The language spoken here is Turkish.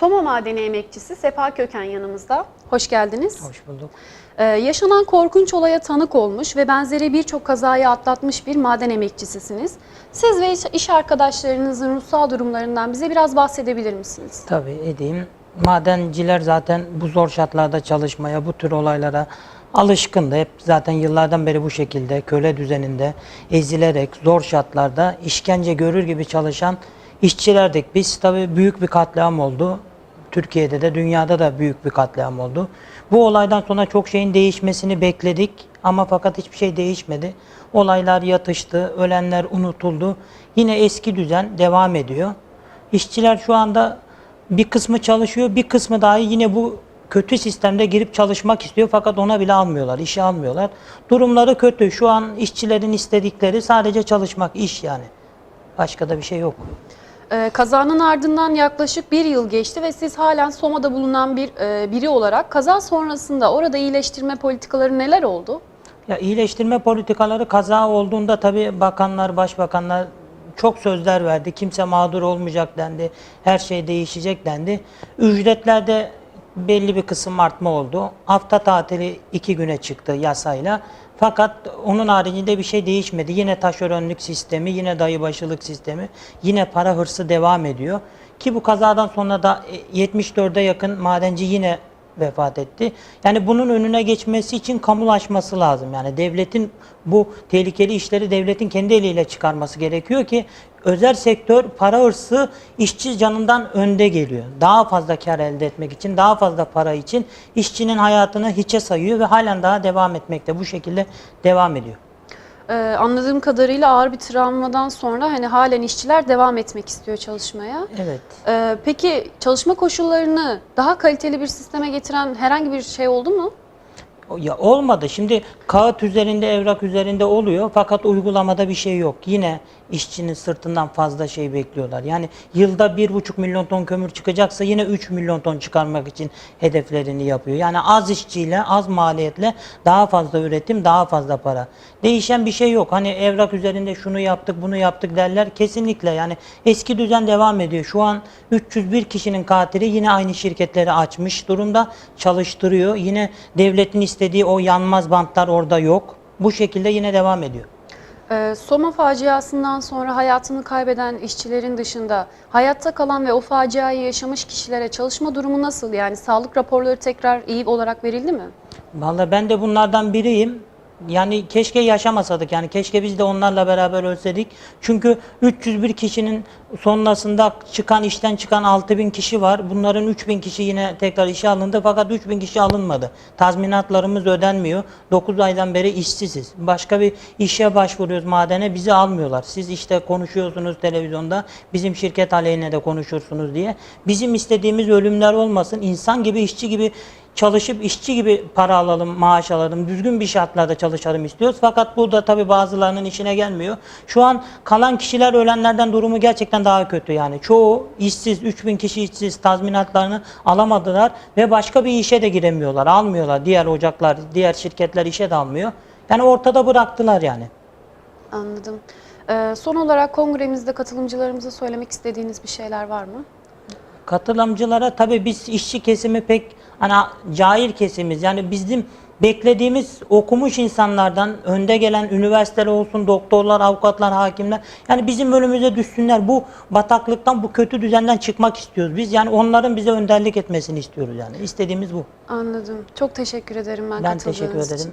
Soma Madeni emekçisi Sefa Köken yanımızda. Hoş geldiniz. Hoş bulduk. Ee, yaşanan korkunç olaya tanık olmuş ve benzeri birçok kazayı atlatmış bir maden emekçisisiniz. Siz ve iş, arkadaşlarınızın ruhsal durumlarından bize biraz bahsedebilir misiniz? Tabii edeyim. Madenciler zaten bu zor şartlarda çalışmaya, bu tür olaylara alışkındı. Hep zaten yıllardan beri bu şekilde köle düzeninde ezilerek zor şartlarda işkence görür gibi çalışan işçilerdik. Biz tabii büyük bir katliam oldu. Türkiye'de de dünyada da büyük bir katliam oldu. Bu olaydan sonra çok şeyin değişmesini bekledik ama fakat hiçbir şey değişmedi. Olaylar yatıştı, ölenler unutuldu. Yine eski düzen devam ediyor. İşçiler şu anda bir kısmı çalışıyor, bir kısmı dahi yine bu kötü sistemde girip çalışmak istiyor fakat ona bile almıyorlar, işe almıyorlar. Durumları kötü. Şu an işçilerin istedikleri sadece çalışmak, iş yani. Başka da bir şey yok. Ee, kazanın ardından yaklaşık bir yıl geçti ve siz halen Soma'da bulunan bir e, biri olarak kaza sonrasında orada iyileştirme politikaları neler oldu? Ya iyileştirme politikaları kaza olduğunda tabii bakanlar, başbakanlar çok sözler verdi. Kimse mağdur olmayacak dendi. Her şey değişecek dendi. Ücretlerde belli bir kısım artma oldu. Hafta tatili iki güne çıktı yasayla. Fakat onun haricinde bir şey değişmedi. Yine taşeronluk sistemi, yine dayıbaşılık sistemi, yine para hırsı devam ediyor. Ki bu kazadan sonra da e, 74'e yakın madenci yine vefat etti. Yani bunun önüne geçmesi için kamulaşması lazım. Yani devletin bu tehlikeli işleri devletin kendi eliyle çıkarması gerekiyor ki özel sektör para hırsı işçi canından önde geliyor. Daha fazla kar elde etmek için, daha fazla para için işçinin hayatını hiçe sayıyor ve halen daha devam etmekte. Bu şekilde devam ediyor. Ee, anladığım kadarıyla ağır bir travmadan sonra hani halen işçiler devam etmek istiyor çalışmaya. Evet. Ee, peki çalışma koşullarını daha kaliteli bir sisteme getiren herhangi bir şey oldu mu? Ya olmadı. Şimdi kağıt üzerinde, evrak üzerinde oluyor fakat uygulamada bir şey yok. Yine işçinin sırtından fazla şey bekliyorlar. Yani yılda bir buçuk milyon ton kömür çıkacaksa yine 3 milyon ton çıkarmak için hedeflerini yapıyor. Yani az işçiyle, az maliyetle daha fazla üretim, daha fazla para. Değişen bir şey yok. Hani evrak üzerinde şunu yaptık, bunu yaptık derler. Kesinlikle yani eski düzen devam ediyor. Şu an 301 kişinin katili yine aynı şirketleri açmış durumda. Çalıştırıyor. Yine devletin istediği o yanmaz bantlar orada yok. Bu şekilde yine devam ediyor. Ee, Soma faciasından sonra hayatını kaybeden işçilerin dışında hayatta kalan ve o faciayı yaşamış kişilere çalışma durumu nasıl? Yani sağlık raporları tekrar iyi olarak verildi mi? Vallahi ben de bunlardan biriyim. Yani keşke yaşamasadık yani keşke biz de onlarla beraber ölseydik. Çünkü 301 kişinin sonrasında çıkan işten çıkan 6000 kişi var. Bunların 3000 kişi yine tekrar işe alındı fakat 3000 kişi alınmadı. Tazminatlarımız ödenmiyor. 9 aydan beri işsiziz. Başka bir işe başvuruyoruz madene bizi almıyorlar. Siz işte konuşuyorsunuz televizyonda bizim şirket aleyhine de konuşursunuz diye. Bizim istediğimiz ölümler olmasın. İnsan gibi işçi gibi çalışıp işçi gibi para alalım, maaş alalım, düzgün bir şartlarda çalışalım istiyoruz. Fakat bu da tabii bazılarının işine gelmiyor. Şu an kalan kişiler ölenlerden durumu gerçekten daha kötü yani. Çoğu işsiz, 3000 kişi işsiz tazminatlarını alamadılar ve başka bir işe de giremiyorlar, almıyorlar. Diğer ocaklar, diğer şirketler işe de almıyor. Yani ortada bıraktılar yani. Anladım. Ee, son olarak kongremizde katılımcılarımıza söylemek istediğiniz bir şeyler var mı? Katılımcılara tabii biz işçi kesimi pek hani cahil kesimiz. Yani bizim beklediğimiz okumuş insanlardan önde gelen üniversiteler olsun, doktorlar, avukatlar, hakimler yani bizim önümüze düşsünler. Bu bataklıktan, bu kötü düzenden çıkmak istiyoruz. Biz yani onların bize önderlik etmesini istiyoruz yani. İstediğimiz bu. Anladım. Çok teşekkür ederim ben, Ben katıldığınız teşekkür için. ederim.